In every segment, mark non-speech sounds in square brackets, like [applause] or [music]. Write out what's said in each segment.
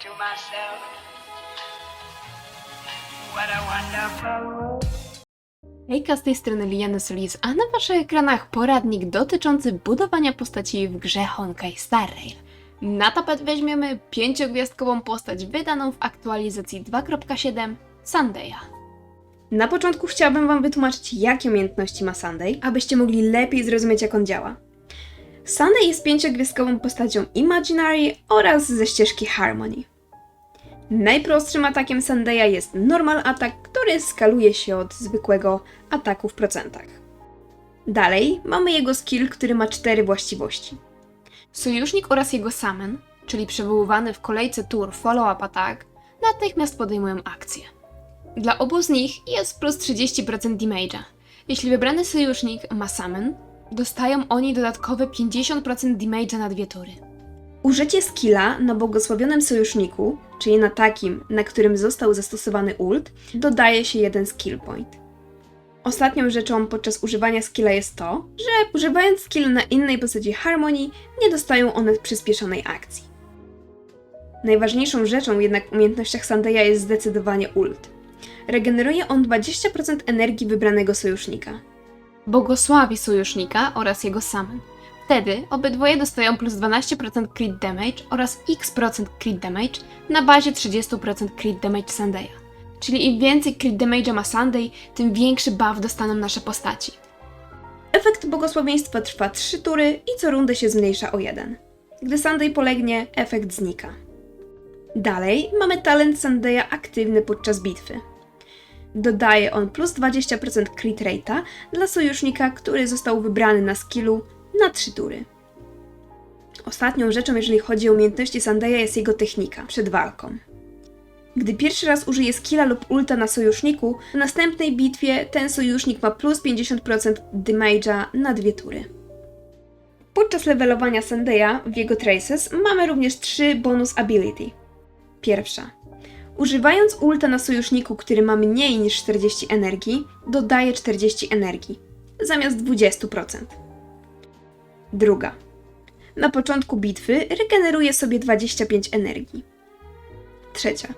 to myself, what a wonderful world. Hejka, z tej strony Liana Solis, a na waszych ekranach poradnik dotyczący budowania postaci w grze Honkai Star Rail. Na tapet weźmiemy pięciogwiazdkową postać wydaną w aktualizacji 2.7 Sandeya. Na początku chciałabym wam wytłumaczyć, jakie umiejętności ma Sunday, abyście mogli lepiej zrozumieć, jak on działa. Sunday jest pięciogwiazdkową postacią Imaginary oraz ze ścieżki Harmony. Najprostszym atakiem Sandeya jest normal atak, który skaluje się od zwykłego ataku w procentach. Dalej mamy jego skill, który ma cztery właściwości. Sojusznik oraz jego summon, czyli przywoływany w kolejce tur follow-up attack, natychmiast podejmują akcję. Dla obu z nich jest plus 30% damage'a. Jeśli wybrany sojusznik ma summon, dostają oni dodatkowe 50% damage'a na dwie tury. Użycie skilla na błogosławionym sojuszniku, czyli na takim, na którym został zastosowany ult, dodaje się jeden skill point. Ostatnią rzeczą podczas używania skilla jest to, że używając skilla na innej postaci harmonii, nie dostają one przyspieszonej akcji. Najważniejszą rzeczą jednak w umiejętnościach Sandeya jest zdecydowanie ult. Regeneruje on 20% energii wybranego sojusznika. Błogosławi sojusznika oraz jego summon. Wtedy obydwoje dostają plus 12% crit damage oraz x% crit damage na bazie 30% crit damage Sandeya. Czyli im więcej crit damage'a ma Sunday, tym większy buff dostaną nasze postaci. Efekt błogosławieństwa trwa 3 tury i co rundę się zmniejsza o 1. Gdy Sunday polegnie, efekt znika. Dalej mamy talent Sandeya aktywny podczas bitwy. Dodaje on plus 20% crit rate'a dla sojusznika, który został wybrany na skillu na 3 tury. Ostatnią rzeczą, jeżeli chodzi o umiejętności Sandeya, jest jego technika przed walką. Gdy pierwszy raz użyje skilla lub ulta na sojuszniku, w następnej bitwie ten sojusznik ma plus 50% damage'a na dwie tury. Podczas levelowania Sandeya w jego traces mamy również trzy bonus ability. Pierwsza. Używając ulta na sojuszniku, który ma mniej niż 40 energii, dodaje 40 energii, zamiast 20%. Druga. Na początku bitwy regeneruje sobie 25 energii. Trzecia.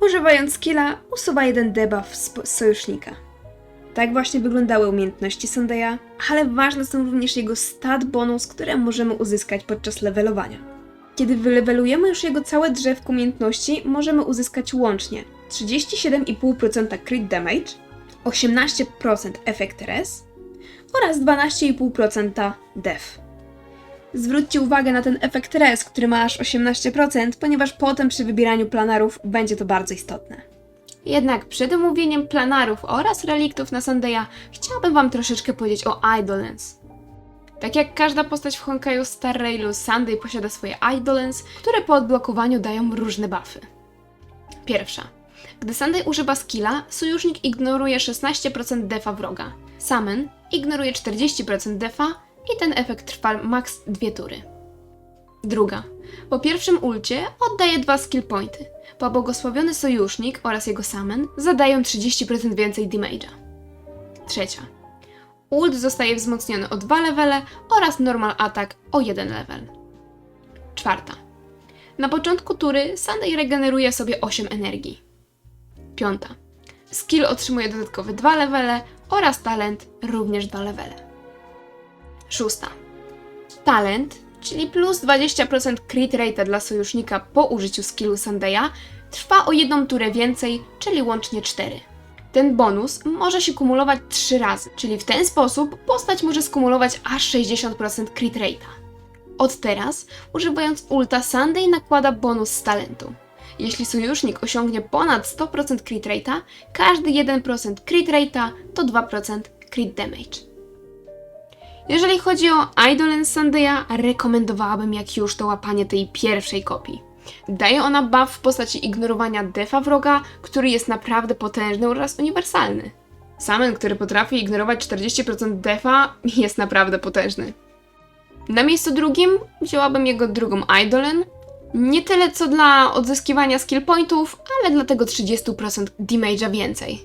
Używając skilla, usuwa jeden debuff z sojusznika. Tak właśnie wyglądały umiejętności Sandeya, ale ważne są również jego stat bonus, które możemy uzyskać podczas levelowania. Kiedy wylewelujemy już jego całe drzewko umiejętności, możemy uzyskać łącznie 37,5% crit damage, 18% efekt res oraz 12,5% def. Zwróćcie uwagę na ten efekt res, który ma aż 18%, ponieważ potem przy wybieraniu planarów będzie to bardzo istotne. Jednak przed omówieniem planarów oraz reliktów na Sandeya chciałabym Wam troszeczkę powiedzieć o Idolence. Tak jak każda postać w Honkaiu Star Railu, Sunday posiada swoje Idolence, które po odblokowaniu dają różne buffy. Pierwsza. Gdy Sunday używa skilla, sojusznik ignoruje 16% defa wroga. Summon ignoruje 40% defa i ten efekt trwa maks 2 tury. Druga. Po pierwszym ulcie oddaje dwa skill pointy. Pobłogosławiony sojusznik oraz jego summon zadają 30% więcej damage'a. Trzecia. Ult zostaje wzmocniony o 2 levele oraz normal attack o 1 level. Czwarta. Na początku tury Sunday regeneruje sobie 8 energii. Piąta. Skill otrzymuje dodatkowe 2 levele oraz talent również 2 levele. Szósta. Talent, czyli plus 20% crit rate dla sojusznika po użyciu skillu Sandeya, trwa o jedną turę więcej, czyli łącznie 4. Ten bonus może się kumulować 3 razy, czyli w ten sposób postać może skumulować aż 60% crit rate'a. Od teraz, używając ulta, Sunday nakłada bonus z talentu. Jeśli sojusznik osiągnie ponad 100% crit rate'a, każdy 1% crit rate'a to 2% crit damage. Jeżeli chodzi o Idolence Sandeya, rekomendowałabym jak już to łapanie tej pierwszej kopii. Daje ona buff w postaci ignorowania defa wroga, który jest naprawdę potężny oraz uniwersalny. Summon, który potrafi ignorować 40% defa, [laughs] jest naprawdę potężny. Na miejscu drugim wzięłabym jego drugą Idolen. Nie tyle co dla odzyskiwania skill pointów, ale dla tego 30% damage'a więcej.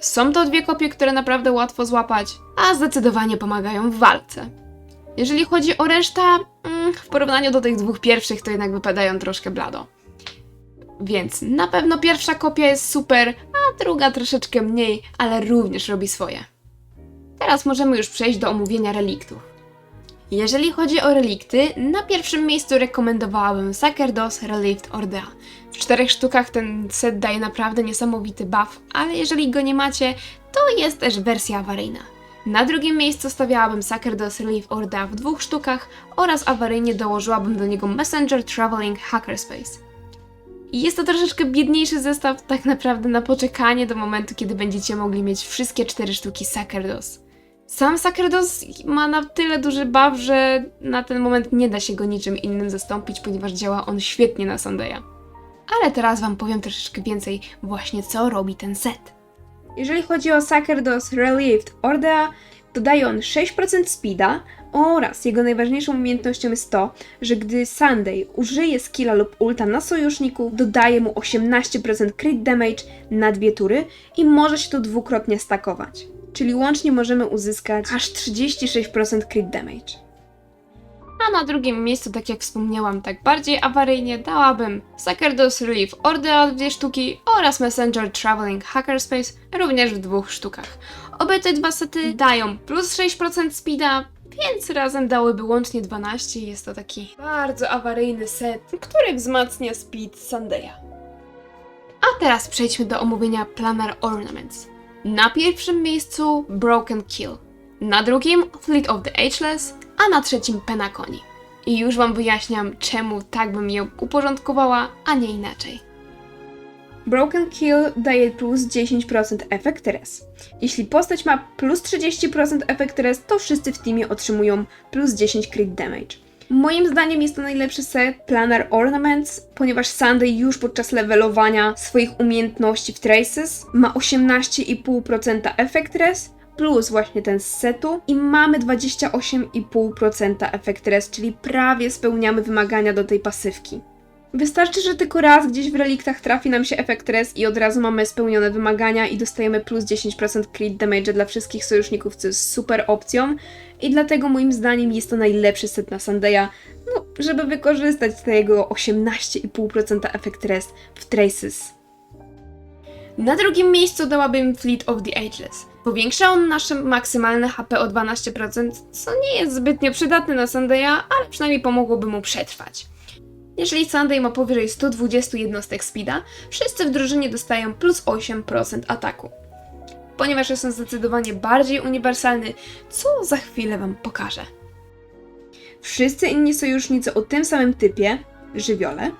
Są to dwie kopie, które naprawdę łatwo złapać, a zdecydowanie pomagają w walce. Jeżeli chodzi o resztę, mm, w porównaniu do tych dwóch pierwszych, to jednak wypadają troszkę blado. Więc na pewno pierwsza kopia jest super, a druga troszeczkę mniej, ale również robi swoje. Teraz możemy już przejść do omówienia reliktów. Jeżeli chodzi o relikty, na pierwszym miejscu rekomendowałabym Sacerdos Relieved Ordea. W czterech sztukach ten set daje naprawdę niesamowity buff, ale jeżeli go nie macie, to jest też wersja awaryjna. Na drugim miejscu stawiałabym Sacerdos Relief Ordea w dwóch sztukach oraz awaryjnie dołożyłabym do niego Messenger Traveling Hackerspace. Jest to troszeczkę biedniejszy zestaw tak naprawdę na poczekanie do momentu, kiedy będziecie mogli mieć wszystkie cztery sztuki Sacerdos. Sam Sacerdos ma na tyle duży buff, że na ten moment nie da się go niczym innym zastąpić, ponieważ działa on świetnie na Sundeya. Ale teraz Wam powiem troszeczkę więcej właśnie co robi ten set. Jeżeli chodzi o Sacerdos Relieved Ordea, dodaje on 6% speeda oraz jego najważniejszą umiejętnością jest to, że gdy Sunday użyje skilla lub ulta na sojuszniku, dodaje mu 18% crit damage na dwie tury i może się to dwukrotnie stakować. Czyli łącznie możemy uzyskać aż 36% crit damage. A na drugim miejscu, tak jak wspomniałam, tak bardziej awaryjnie dałabym Sacerdos Relief Ordea w dwie sztuki oraz Messenger Traveling Hackerspace również w dwóch sztukach. Obie te dwa sety dają plus 6% speeda, więc razem dałyby łącznie 12 jest to taki bardzo awaryjny set, który wzmacnia speed Sundeya. A teraz przejdźmy do omówienia Planar Ornaments. Na pierwszym miejscu Broken Kill, na drugim Fleet of the Ageless, a na trzecim Penaconi. I już Wam wyjaśniam, czemu tak bym je uporządkowała, a nie inaczej. Broken Kill daje plus 10% efekt res. Jeśli postać ma plus 30% efekt res, to wszyscy w teamie otrzymują plus 10 crit damage. Moim zdaniem jest to najlepszy set Planar Ornaments, ponieważ Sunday już podczas levelowania swoich umiejętności w Traces ma 18,5% efekt res, plus właśnie ten z setu i mamy 28,5% efekt res, czyli prawie spełniamy wymagania do tej pasywki. Wystarczy, że tylko raz gdzieś w reliktach trafi nam się efekt res i od razu mamy spełnione wymagania i dostajemy plus 10% crit damage dla wszystkich sojuszników, co jest super opcją i dlatego moim zdaniem jest to najlepszy set na Sundeya, no, żeby wykorzystać te jego 18,5% efekt res w Traces. Na drugim miejscu dałabym Fleet of the Ageless. Powiększa on nasze maksymalne HP o 12%, co nie jest zbytnio przydatne na Sundeya, ale przynajmniej pomogłoby mu przetrwać. Jeżeli Sunday ma powyżej 120 jednostek speeda, wszyscy w drużynie dostają plus 8% ataku. Ponieważ jest on zdecydowanie bardziej uniwersalny, co za chwilę Wam pokażę. Wszyscy inni sojusznicy o tym samym typie, żywiole,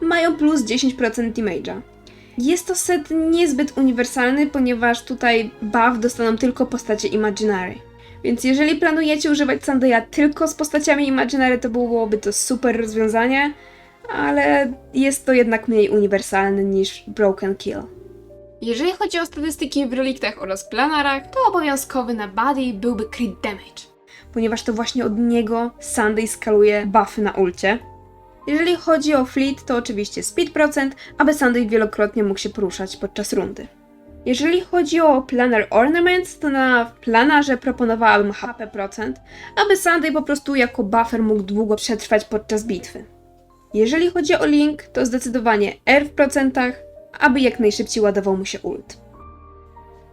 mają plus 10% damage'a. Jest to set niezbyt uniwersalny, ponieważ tutaj buff dostaną tylko postacie Imaginary. Więc jeżeli planujecie używać Sandaya tylko z postaciami Imaginary, to byłoby to super rozwiązanie, ale jest to jednak mniej uniwersalny niż Broken Kill. Jeżeli chodzi o statystyki w reliktach oraz planarach, to obowiązkowy na body byłby crit damage, ponieważ to właśnie od niego Sunday skaluje buffy na ulcie. Jeżeli chodzi o fleet, to oczywiście speed procent, aby Sunday wielokrotnie mógł się poruszać podczas rundy. Jeżeli chodzi o Planar Ornaments, to na planarze proponowałabym HP procent, aby Sunday po prostu jako buffer mógł długo przetrwać podczas bitwy. Jeżeli chodzi o Link, to zdecydowanie R w procentach, aby jak najszybciej ładował mu się ult.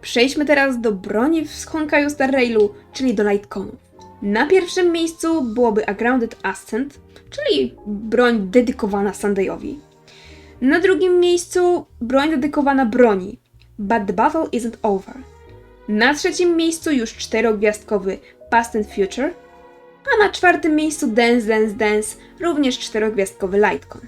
Przejdźmy teraz do broni w Honkaiju Star Railu, czyli do Lightconów. Na pierwszym miejscu byłoby A Grounded Ascent, czyli broń dedykowana Sundayowi. Na drugim miejscu broń dedykowana broni, But the battle isn't over. Na trzecim miejscu już czterogwiazdkowy Past and Future, a na czwartym miejscu Dance Dance Dance, również czterogwiazdkowy Lightcon.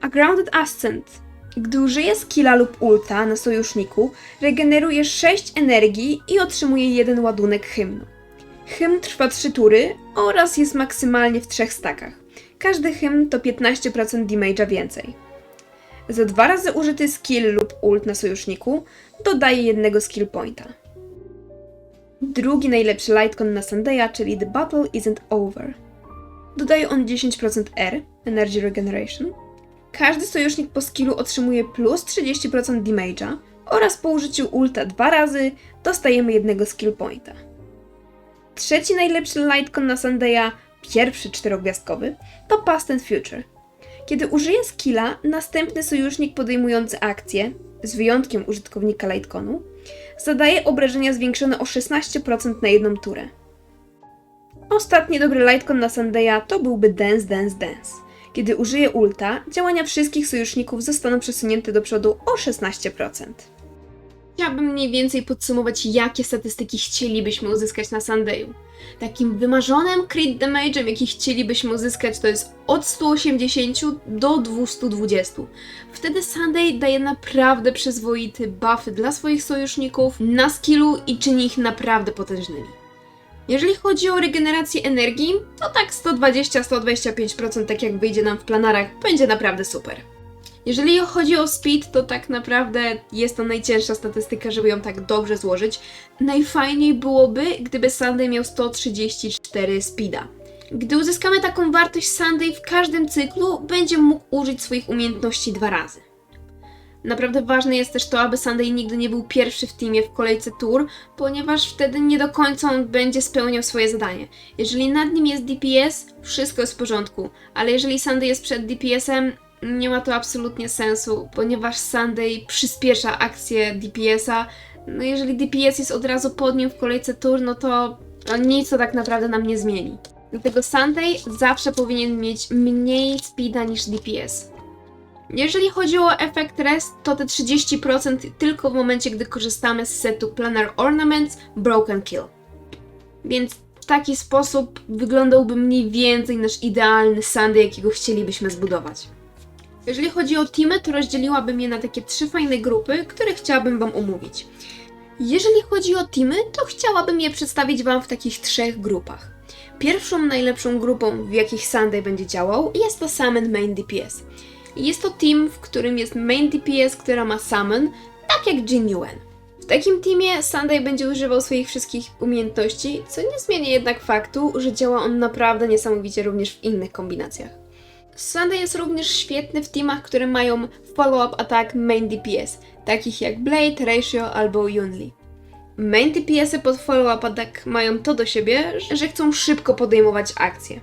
A Grounded Ascent. Gdy użyje skilla lub ulta na sojuszniku, regeneruje 6 energii i otrzymuje jeden ładunek hymnu. Hymn trwa 3 tury oraz jest maksymalnie w trzech stakach. Każdy hymn to 15% damage'a więcej. Za dwa razy użyty skill lub ult na sojuszniku dodaje jednego skill pointa. Drugi najlepszy lightcon na Sandaya, czyli The Battle Isn't Over. Dodaje on 10% R, Energy Regeneration. Każdy sojusznik po skillu otrzymuje plus 30% damage'a oraz po użyciu ulta dwa razy dostajemy jednego skill pointa. Trzeci najlepszy lightcon na Sandaya, pierwszy czterogwiazdkowy, to Past and Future. Kiedy użyje skilla, następny sojusznik podejmujący akcję, z wyjątkiem użytkownika Lightconu, zadaje obrażenia zwiększone o 16% na jedną turę. Ostatni dobry Lightcon na Sandeya to byłby Dance Dance Dance. Kiedy użyje ulta, działania wszystkich sojuszników zostaną przesunięte do przodu o 16%. Chciałabym mniej więcej podsumować, jakie statystyki chcielibyśmy uzyskać na Sandeyu. Takim wymarzonym crit damage'em, jaki chcielibyśmy uzyskać, to jest od 180 do 220. Wtedy Sunday daje naprawdę przyzwoity buffy dla swoich sojuszników na skillu i czyni ich naprawdę potężnymi. Jeżeli chodzi o regenerację energii, to tak 120-125%, tak jak wyjdzie nam w planarach, będzie naprawdę super. Jeżeli chodzi o speed, to tak naprawdę jest to najcięższa statystyka, żeby ją tak dobrze złożyć. Najfajniej byłoby, gdyby Sunday miał 134 speeda. Gdy uzyskamy taką wartość, Sunday w każdym cyklu będzie mógł użyć swoich umiejętności dwa razy. Naprawdę ważne jest też to, aby Sunday nigdy nie był pierwszy w teamie w kolejce tour, ponieważ wtedy nie do końca on będzie spełniał swoje zadanie. Jeżeli nad nim jest DPS, wszystko jest w porządku, ale jeżeli Sunday jest przed DPS-em, nie ma to absolutnie sensu, ponieważ Sunday przyspiesza akcję DPS-a. No jeżeli DPS jest od razu pod nim w kolejce tour, no to no nic to tak naprawdę nam nie zmieni. Dlatego Sunday zawsze powinien mieć mniej speeda niż DPS. Jeżeli chodzi o efekt rest, to te 30% tylko w momencie, gdy korzystamy z setu Planar Ornaments Broken Kill. Więc w taki sposób wyglądałby mniej więcej nasz idealny Sunday, jakiego chcielibyśmy zbudować. Jeżeli chodzi o teamy, to rozdzieliłabym je na takie trzy fajne grupy, które chciałabym Wam omówić. Jeżeli chodzi o teamy, to chciałabym je przedstawić Wam w takich trzech grupach. Pierwszą najlepszą grupą, w jakich Sunday będzie działał, jest to Summon Main DPS. Jest to team, w którym jest Main DPS, która ma Summon, tak jak Jin Yuen. W takim teamie Sunday będzie używał swoich wszystkich umiejętności, co nie zmienia jednak faktu, że działa on naprawdę niesamowicie również w innych kombinacjach. Sunday jest również świetny w teamach, które mają follow-up attack main DPS, takich jak Blade, Ratio albo Yunli. Main DPS-y pod follow-up attack mają to do siebie, że chcą szybko podejmować akcje.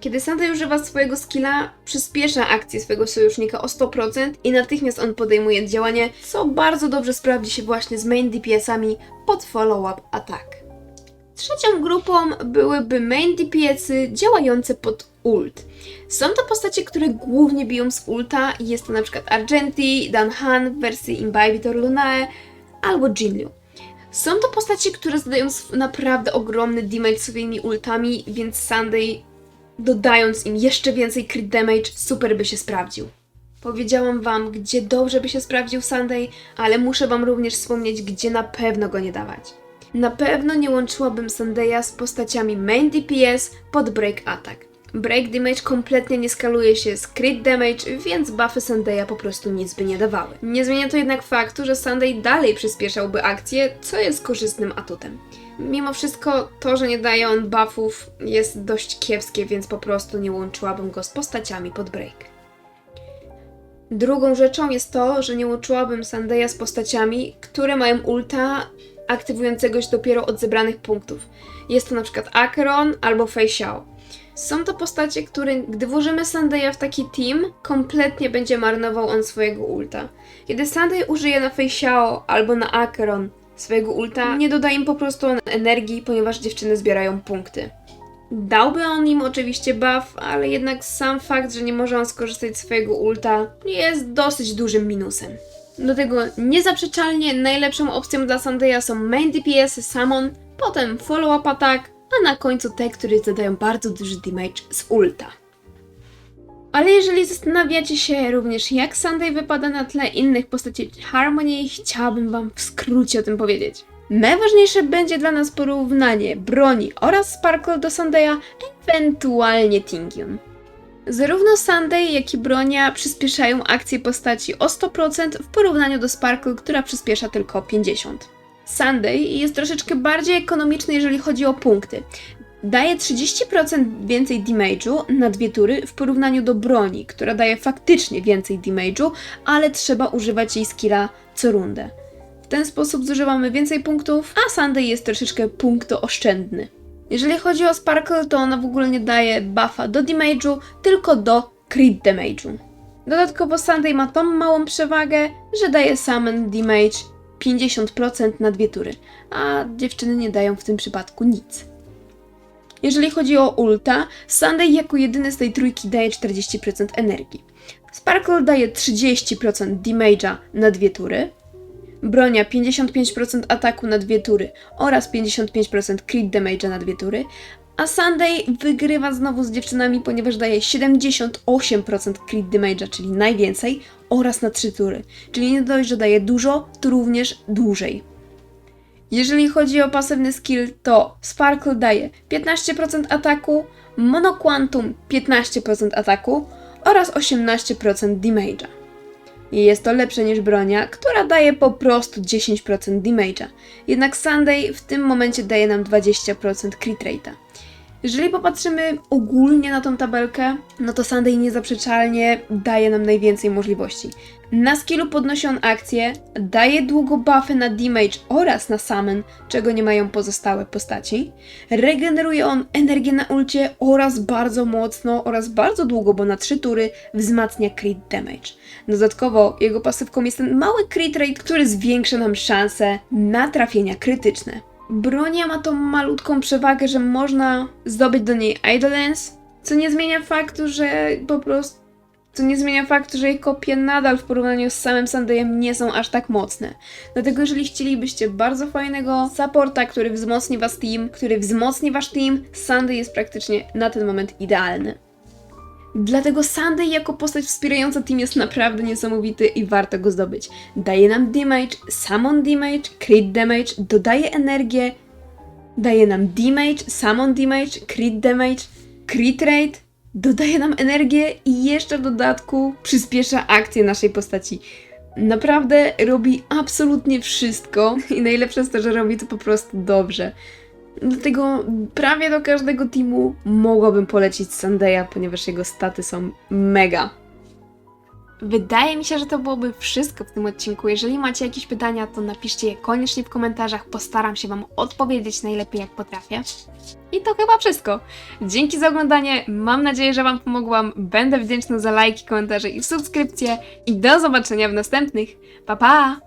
Kiedy Sunday używa swojego skilla, przyspiesza akcję swojego sojusznika o 100% i natychmiast on podejmuje działanie, co bardzo dobrze sprawdzi się właśnie z main DPS-ami pod follow-up attack. Trzecią grupą byłyby main DPS-y działające pod ult. Są to postacie, które głównie biją z ulta i jest to na przykład Argenti, Dan Han w wersji Imbibitor Lunae albo Jinliu. Są to postacie, które zadają naprawdę ogromny damage swoimi ultami, więc Sunday dodając im jeszcze więcej crit damage super by się sprawdził. Powiedziałam wam, gdzie dobrze by się sprawdził Sunday, ale muszę wam również wspomnieć, gdzie na pewno go nie dawać. Na pewno nie łączyłabym Sundaya z postaciami main DPS pod break attack. Break damage kompletnie nie skaluje się z crit damage, więc buffy Sundaya po prostu nic by nie dawały. Nie zmienia to jednak faktu, że Sunday dalej przyspieszałby akcję, co jest korzystnym atutem. Mimo wszystko to, że nie daje on buffów jest dość kiepskie, więc po prostu nie łączyłabym go z postaciami pod break. Drugą rzeczą jest to, że nie łączyłabym Sandaya z postaciami, które mają ulta aktywującego się dopiero od zebranych punktów. Jest to na przykład Acheron albo Fei Xiao. Są to postacie, które gdy włożymy Sandaya w taki team, kompletnie będzie marnował on swojego ulta. Kiedy Sunday użyje na Fei albo na Acheron swojego ulta, nie doda im po prostu on energii, ponieważ dziewczyny zbierają punkty. Dałby on im oczywiście buff, ale jednak sam fakt, że nie może on skorzystać z swojego ulta jest dosyć dużym minusem. Do tego niezaprzeczalnie najlepszą opcją dla Sandaya są main DPS, Summon, potem follow-up attack, a na końcu te, które zadają bardzo duży damage z ulta. Ale jeżeli zastanawiacie się również, jak Sunday wypada na tle innych postaci Harmony, chciałabym Wam w skrócie o tym powiedzieć. Najważniejsze będzie dla nas porównanie broni oraz Sparkle do Sundaya, ewentualnie Tingyun. Zarówno Sunday, jak i bronia przyspieszają akcję postaci o 100% w porównaniu do Sparkle, która przyspiesza tylko 50%. Sunday jest troszeczkę bardziej ekonomiczny, jeżeli chodzi o punkty. Daje 30% więcej damage'u na dwie tury w porównaniu do broni, która daje faktycznie więcej damage'u, ale trzeba używać jej skilla co rundę. W ten sposób zużywamy więcej punktów, a Sunday jest troszeczkę punktooszczędny. Jeżeli chodzi o Sparkle, to ona w ogóle nie daje buffa do damage'u, tylko do crit damage'u. Dodatkowo Sunday ma tą małą przewagę, że daje Summon Damage 50% na dwie tury, a dziewczyny nie dają w tym przypadku nic. Jeżeli chodzi o ulta, Sunday jako jedyny z tej trójki daje 40% energii. Sparkle daje 30% damage'a na dwie tury, Bronia 55% ataku na dwie tury oraz 55% crit damage'a na dwie tury, a Sunday wygrywa znowu z dziewczynami, ponieważ daje 78% crit damage'a, czyli najwięcej, oraz na trzy tury. Czyli nie dość, że daje dużo, to również dłużej. Jeżeli chodzi o pasywny skill, to Sparkle daje 15% ataku, Monoquantum 15% ataku oraz 18% damage'a. I jest to lepsze niż bronia, która daje po prostu 10% damage'a. Jednak Sunday w tym momencie daje nam 20% crit rate'a. Jeżeli popatrzymy ogólnie na tą tabelkę, no to Sunday niezaprzeczalnie daje nam najwięcej możliwości. Na skillu podnosi on akcję, daje długo buffy na damage oraz na summon, czego nie mają pozostałe postaci. Regeneruje on energię na ulcie oraz bardzo mocno oraz bardzo długo, bo na 3 tury wzmacnia crit damage. Dodatkowo jego pasywką jest ten mały crit rate, który zwiększa nam szanse na trafienia krytyczne. Bronia ma tą malutką przewagę, że można zdobyć do niej Idolence, co nie zmienia faktu, że po prostu co nie zmienia faktu, że jej kopie nadal w porównaniu z samym Sandayem nie są aż tak mocne. Dlatego jeżeli chcielibyście bardzo fajnego supporta, który wzmocni was team, który wzmocni wasz team, Sunday jest praktycznie na ten moment idealny. Dlatego Sunday jako postać wspierająca team jest naprawdę niesamowity i warto go zdobyć. Daje nam damage, summon damage, crit damage, dodaje energię, daje nam damage, summon damage, crit damage, crit rate, dodaje nam energię i jeszcze w dodatku przyspiesza akcję naszej postaci. Naprawdę robi absolutnie wszystko i najlepsze jest to, że robi to po prostu dobrze. Dlatego prawie do każdego teamu mogłabym polecić Sandaya, ponieważ jego staty są mega. Wydaje mi się, że to byłoby wszystko w tym odcinku. Jeżeli macie jakieś pytania, to napiszcie je koniecznie w komentarzach. Postaram się Wam odpowiedzieć najlepiej jak potrafię. I to chyba wszystko. Dzięki za oglądanie. Mam nadzieję, że Wam pomogłam. Będę wdzięczna za lajki, komentarze i subskrypcje. I do zobaczenia w następnych. Pa pa!